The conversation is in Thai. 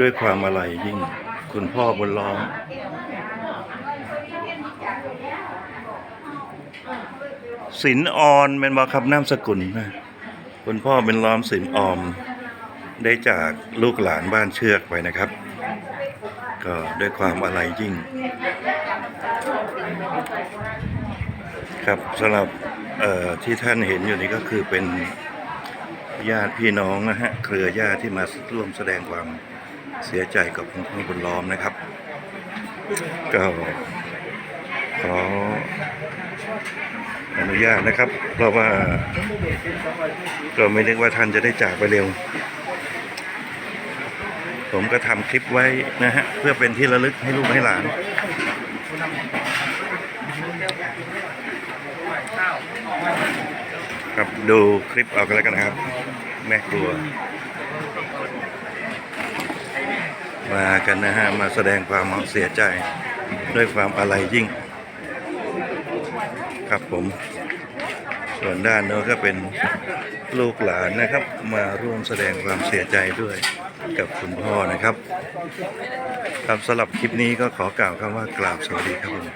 ด้วยความอะไรยิ่ง คุณพ่อบนล้อมสินออนเป็นบอครับนามสกุลนะคุณพ่อเป็นล้อมสินออม ได้จากลูกหลานบ้านเชือกไปนะครับ ก็ด้วยความอะไรยิ่ง ครับสำหรับที่ท่านเห็นอยู่นี้ก็คือเป็นญาติพี่น้องนะฮะ เครือญาติที่มาร่วมแสดงความ เสียใจกับคุณพ่อบุญล้อมนะครับ ก็ขออนุญาตนะครับ เพราะว่า ก็ไม่นึกว่าท่านจะได้จากไปเร็ว ผมก็ทำคลิปไว้นะฮะ เพื่อเป็นที่ระลึกให้ลูกให้หลานครับดูคลิปเอากันแล้วกันนะครับ แม่ครัว มากันนะฮะ มาแสดงความเสียใจด้วยความอะไรยิ่ง ครับผม ส่วนด้านโน้นก็เป็นลูกหลานนะครับ มาร่วมแสดงความเสียใจด้วยกับคุณพ่อนะครับครับสำหรับคลิปนี้ก็ขอกล่าวคำว่ากราบสวัสดีครับผม